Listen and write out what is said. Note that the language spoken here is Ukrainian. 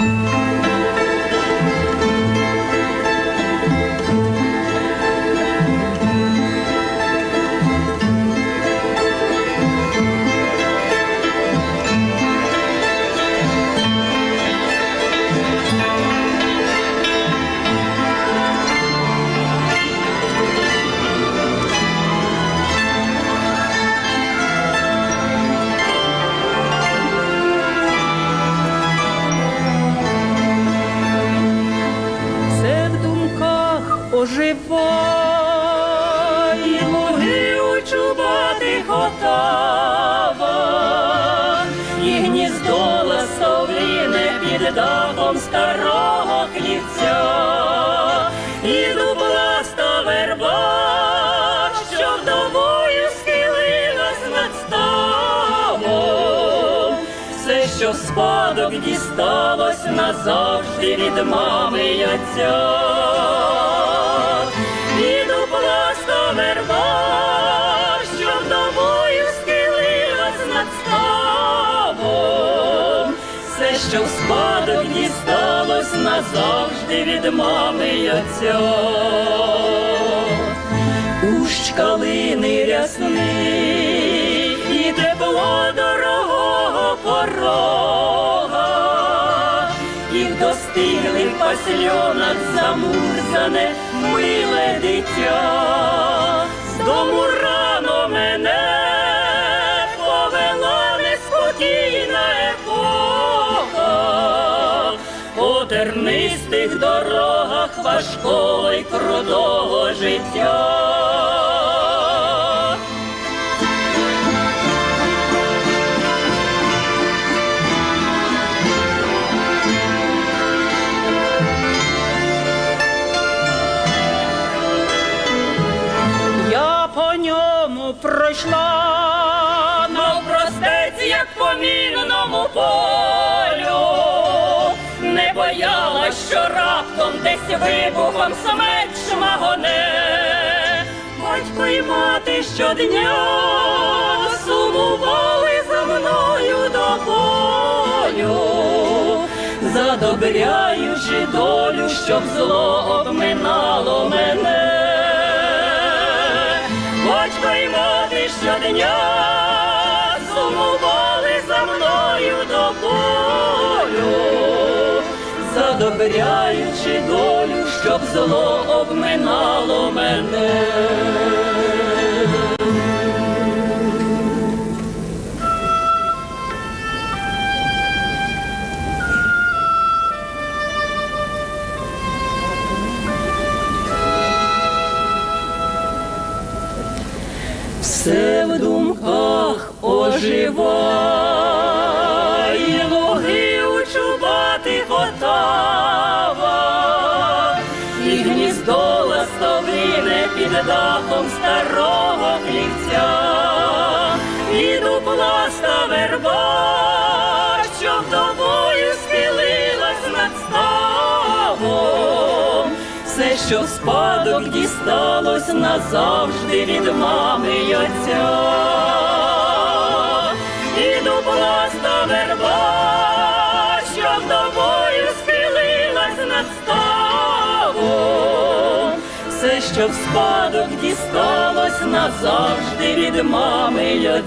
Música оживає, луги у чубатих отава, і гніздо ластовине під дахом старого хлівця, і дубласта верба, що вдовою схилилась над ставом. Все, що спадок дісталось назавжди від мами й отця. Що в спадок дісталось назавжди від мами отця. Кущ калини рясний і тепло дорогого порога, і в достиглих пасльонах замурзане миле дитя, з дому тернистих дорогах важкого й крутого життя. Я по ньому пройшла навпростець, як по мінному полю, не боялась, що раптом десь вибухом смерть шмагоне. Батько й мати щодня сумували за мною до болю, задобряючи долю, щоб зло обминало мене. Батько й мати щодня задобряючи долю, щоб зло обминало мене. Все в думках оживає, луги у чубатих і дупласта верба, що тобою схилилась над ставом. Все, що в спадок дісталось назавжди від мами й отця. І дупласта верба, Все, що в спадок дісталось назавжди від мами й.